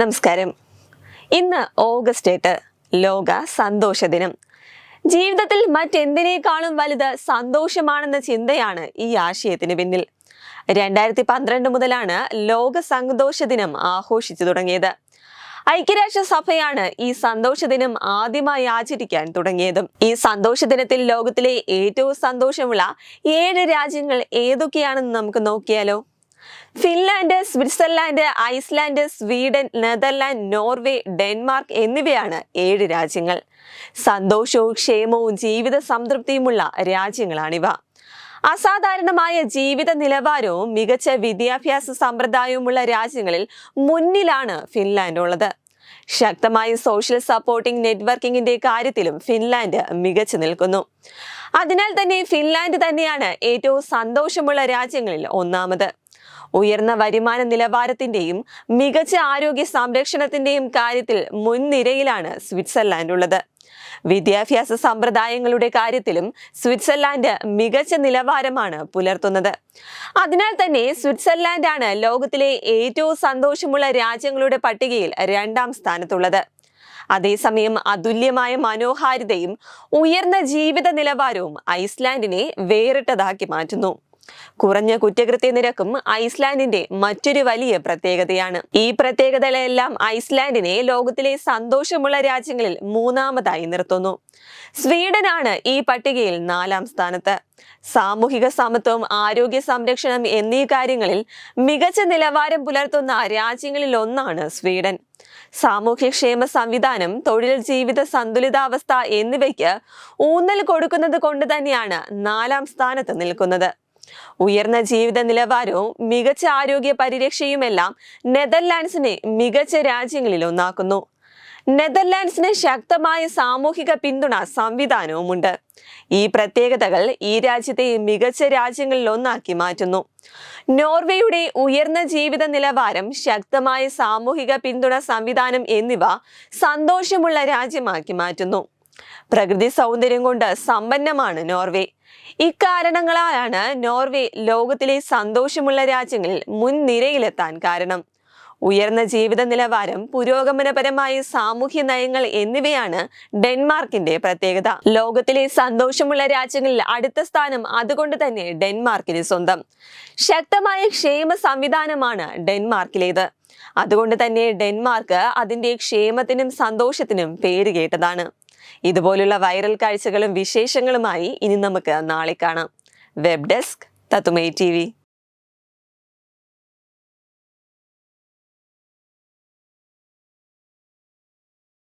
നമസ്കാരം. ഇന്ന് ഓഗസ്റ്റ് എട്ട് ലോക സന്തോഷ ദിനം. ജീവിതത്തിൽ മറ്റെന്തിനേക്കാളും വലുത് സന്തോഷമാണെന്ന ചിന്തയാണ് ഈ ആശയത്തിന് പിന്നിൽ. രണ്ടായിരത്തി പന്ത്രണ്ട് മുതലാണ് ലോക സന്തോഷ ദിനം ആഘോഷിച്ചു തുടങ്ങിയത്. ഐക്യരാഷ്ട്ര സഭയാണ് ഈ സന്തോഷ ദിനം ആദ്യമായി ആചരിക്കാൻ തുടങ്ങിയതും. ഈ സന്തോഷ ദിനത്തിൽ ലോകത്തിലെ ഏറ്റവും സന്തോഷമുള്ള ഏഴ് രാജ്യങ്ങൾ ഏതൊക്കെയാണെന്ന് നമുക്ക് നോക്കിയാലോ? Finland Switzerland Iceland Sweden Netherland Norway Denmark എന്നിവയാണ് ഏഴ് രാജ്യങ്ങൾ. സന്തോഷവും ക്ഷേമവും ജീവിത സംതൃപ്തിയുമുള്ള രാജ്യങ്ങളാണിവ. അസാധാരണമായ ജീവിത നിലവാരവും മികച്ച വിദ്യാഭ്യാസ സമ്പ്രദായവുമുള്ള രാജ്യങ്ങളിൽ മുന്നിലാണ് ഫിൻലാൻഡ് ഉള്ളത്. ശക്തമായ സോഷ്യൽ സപ്പോർട്ടിംഗ് നെറ്റ്വർക്കിംഗിന്റെ കാര്യത്തിലും ഫിൻലാൻഡ് മികച്ചു നിൽക്കുന്നു. അതിനാൽ തന്നെ ഫിൻലാൻഡ് തന്നെയാണ് ഏറ്റവും സന്തോഷമുള്ള രാജ്യങ്ങളിൽ ഒന്നാമത്. ഉയർന്ന വരുമാന നിലവാരത്തിന്റെയും മികച്ച ആരോഗ്യ സംരക്ഷണത്തിന്റെയും കാര്യത്തിൽ മുൻനിരയിലാണ് സ്വിറ്റ്സർലാൻഡ് ഉള്ളത് വിദ്യാഭ്യാസ സമ്പ്രദായങ്ങളുടെ കാര്യത്തിലും സ്വിറ്റ്സർലാൻഡ് മികച്ച നിലവാരമാണ് പുലർത്തുന്നത്. അതിനാൽ തന്നെ സ്വിറ്റ്സർലാൻഡാണ് ലോകത്തിലെ ഏറ്റവും സന്തോഷമുള്ള രാജ്യങ്ങളുടെ പട്ടികയിൽ രണ്ടാം സ്ഥാനത്തുള്ളത്. അതേസമയം അതുല്യമായ മനോഹാരിതയും ഉയർന്ന ജീവിത നിലവാരവും ഐസ്ലാൻഡിനെ വേറിട്ടതാക്കി മാറ്റുന്നു. കുറഞ്ഞ കുറ്റകൃത്യ നിരക്കും ഐസ്ലാൻഡിന്റെ മറ്റൊരു വലിയ പ്രത്യേകതയാണ്. ഈ പ്രത്യേകതകളെല്ലാം ഐസ്ലാൻഡിനെ ലോകത്തിലെ സന്തോഷമുള്ള രാജ്യങ്ങളിൽ മൂന്നാമതായി നിർത്തുന്നു. സ്വീഡനാണ് ഈ പട്ടികയിൽ നാലാം സ്ഥാനത്ത്. സാമൂഹിക സമത്വം ആരോഗ്യ സംരക്ഷണം എന്നീ കാര്യങ്ങളിൽ മികച്ച നിലവാരം പുലർത്തുന്ന രാജ്യങ്ങളിൽ ഒന്നാണ് സ്വീഡൻ. സാമൂഹ്യക്ഷേമ സംവിധാനം തൊഴിൽ ജീവിത സന്തുലിതാവസ്ഥ എന്നിവയ്ക്ക് ഊന്നൽ കൊടുക്കുന്നത് കൊണ്ട് തന്നെയാണ് നാലാം സ്ഥാനത്ത് നിൽക്കുന്നത്. ഉയർന്ന ജീവിത നിലവാരവും മികച്ച ആരോഗ്യ പരിരക്ഷയുമെല്ലാം നെതർലാൻഡ്സിനെ മികച്ച രാജ്യങ്ങളിൽ ഒന്നാക്കുന്നു. നെതർലാൻഡ്സിന് ശക്തമായ സാമൂഹിക പിന്തുണ സംവിധാനവുമുണ്ട്. ഈ പ്രത്യേകതകൾ ഈ രാജ്യത്തെ മികച്ച രാജ്യങ്ങളിൽ ഒന്നാക്കി മാറ്റുന്നു. നോർവേയുടെ ഉയർന്ന ജീവിത നിലവാരം ശക്തമായ സാമൂഹിക പിന്തുണ സംവിധാനം എന്നിവ സന്തോഷമുള്ള രാജ്യമാക്കി മാറ്റുന്നു. പ്രകൃതി സൗന്ദര്യം കൊണ്ട് സമ്പന്നമാണ് നോർവേ. ഇക്കാരണങ്ങളാലാണ് നോർവേ ലോകത്തിലെ സന്തോഷമുള്ള രാജ്യങ്ങളിൽ മുൻനിരയിലെത്താൻ കാരണം. ഉയർന്ന ജീവിത നിലവാരം പുരോഗമനപരമായ സാമൂഹ്യ നയങ്ങൾ എന്നിവയാണ് ഡെൻമാർക്കിന്റെ പ്രത്യേകത. ലോകത്തിലെ സന്തോഷമുള്ള രാജ്യങ്ങളിൽ അടുത്ത സ്ഥാനം അതുകൊണ്ട് തന്നെ ഡെൻമാർക്കിന് സ്വന്തം. ശക്തമായ ക്ഷേമ സംവിധാനമാണ് ഡെൻമാർക്കിലേത്. അതുകൊണ്ട് തന്നെ ഡെൻമാർക്ക് അതിന്റെ ക്ഷേമത്തിനും സന്തോഷത്തിനും പേരുകേട്ടതാണ്. ഇതുപോലുള്ള വൈറൽ കാഴ്ചകളും വിശേഷങ്ങളുമായി ഇനി നമുക്ക് നാളെ കാണാം. വെബ് ഡെസ്ക് തത്തുമൈ ടി